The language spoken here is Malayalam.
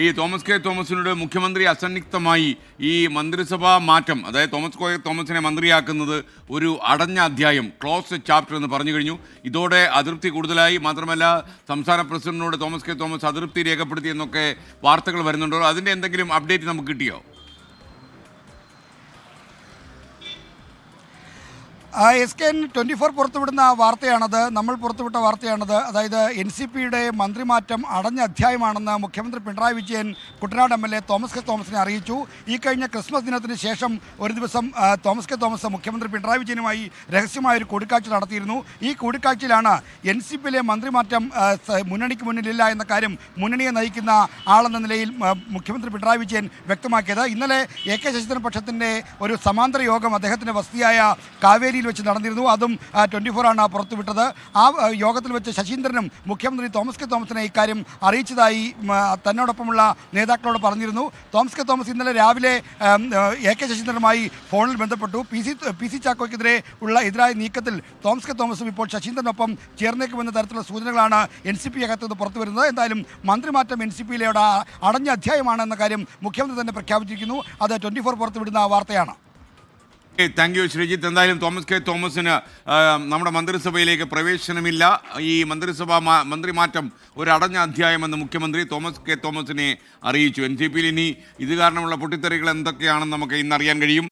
ഈ തോമസ് കെ തോമസിനോട് മുഖ്യമന്ത്രി അസന്നിഗ്ധമായി ഈ മന്ത്രിസഭാ മാറ്റം അതായത് തോമസ് കെ തോമസിനെ മന്ത്രിയാക്കുന്നത് ഒരു അടഞ്ഞ അധ്യായം ക്ലോസ് ചാപ്റ്റർ എന്ന് പറഞ്ഞു കഴിഞ്ഞു. ഇതോടെ അതൃപ്തി കൂടുതലായി. മാത്രമല്ല സംസ്ഥാന പ്രസിഡന്റിനോട് തോമസ് കെ തോമസ് അതൃപ്തി രേഖപ്പെടുത്തി എന്നൊക്കെ വാർത്തകൾ വരുന്നുണ്ടോ അതിന്റെ എന്തെങ്കിലും അപ്ഡേറ്റ് നമുക്ക് കിട്ടിയോ? S K N twenty four പുറത്തുവിടുന്ന വാർത്തയാണത്. നമ്മൾ പുറത്തുവിട്ട വാർത്തയാണത്. അതായത് എൻ സി പിയുടെ മന്ത്രിമാറ്റം അടഞ്ഞ അധ്യായമാണെന്ന് മുഖ്യമന്ത്രി Pinarayi Vijayan Kuttanad M L A Thomas K തോമസിനെ അറിയിച്ചു. ഈ കഴിഞ്ഞ ക്രിസ്മസ് ദിനത്തിന് ശേഷം ഒരു ദിവസം തോമസ് കെ തോമസ് മുഖ്യമന്ത്രി പിണറായി വിജയനുമായി രഹസ്യമായ ഒരു കൂടിക്കാഴ്ച നടത്തിയിരുന്നു. ഈ കൂടിക്കാഴ്ചയിലാണ് എൻ സി പിയിലെ മന്ത്രിമാറ്റം മുന്നണിക്ക് മുന്നിലില്ല എന്ന കാര്യം മുന്നണിയെ നയിക്കുന്ന ആളെന്ന നിലയിൽ മുഖ്യമന്ത്രി പിണറായി വിജയൻ വ്യക്തമാക്കിയത്. ഇന്നലെ എ കെ ശശീന്ദ്രൻ പക്ഷത്തിന്റെ ഒരു സമാന്തര യോഗം അദ്ദേഹത്തിന്റെ വസതിയായ കാവേരിയിൽ വെച്ച് നടന്നിരുന്നു. അതും ട്വന്റി ഫോർ ആണ് പുറത്തുവിട്ടത്. ആ യോഗത്തിൽ വെച്ച് ശശീന്ദ്രനും മുഖ്യമന്ത്രി തോമസ് കെ തോമസിനെ ഇക്കാര്യം അറിയിച്ചതായി തന്നോടൊപ്പമുള്ള നേതാക്കളോട് പറഞ്ഞിരുന്നു. തോമസ് കെ തോമസ് ഇന്നലെ രാവിലെ എ കെ ശശീന്ദ്രനുമായി ഫോണിൽ ബന്ധപ്പെട്ടു. പി സി പി സി ചാക്കോയ്ക്കെതിരെ ഉള്ള എതിരായ നീക്കത്തിൽ തോമസ് കെ തോമസും ഇപ്പോൾ ശശീന്ദ്രനൊപ്പം ചേർന്നേക്കുമെന്ന തരത്തിലുള്ള സൂചനകളാണ് എൻ സി പി അകത്ത് നിന്ന് പുറത്തു വരുന്നത് എന്തായാലും മന്ത്രിമാറ്റം എൻ സി പിയിലെ അടഞ്ഞ അധ്യായമാണ് എന്ന കാര്യം മുഖ്യമന്ത്രി തന്നെ പ്രഖ്യാപിച്ചിരിക്കുന്നു. അത് ട്വന്റി ഫോർ പുറത്തുവിടുന്ന വാർത്തയാണ്. താങ്ക് യു ശ്രീജിത്ത് എന്തായാലും തോമസ് കെ തോമസിന് നമ്മുടെ മന്ത്രിസഭയിലേക്ക് പ്രവേശനമില്ല. ഈ മന്ത്രിസഭാ മന്ത്രിമാറ്റം ഒരു അടഞ്ഞ അധ്യായമെന്ന് മുഖ്യമന്ത്രി തോമസ് കെ തോമസിനെ അറിയിച്ചു. എൻ സി പിയിൽ ഇനി ഇത് കാരണമുള്ള പൊട്ടിത്തെറികൾ എന്തൊക്കെയാണെന്ന് നമുക്ക് ഇന്ന് അറിയാൻ കഴിയും.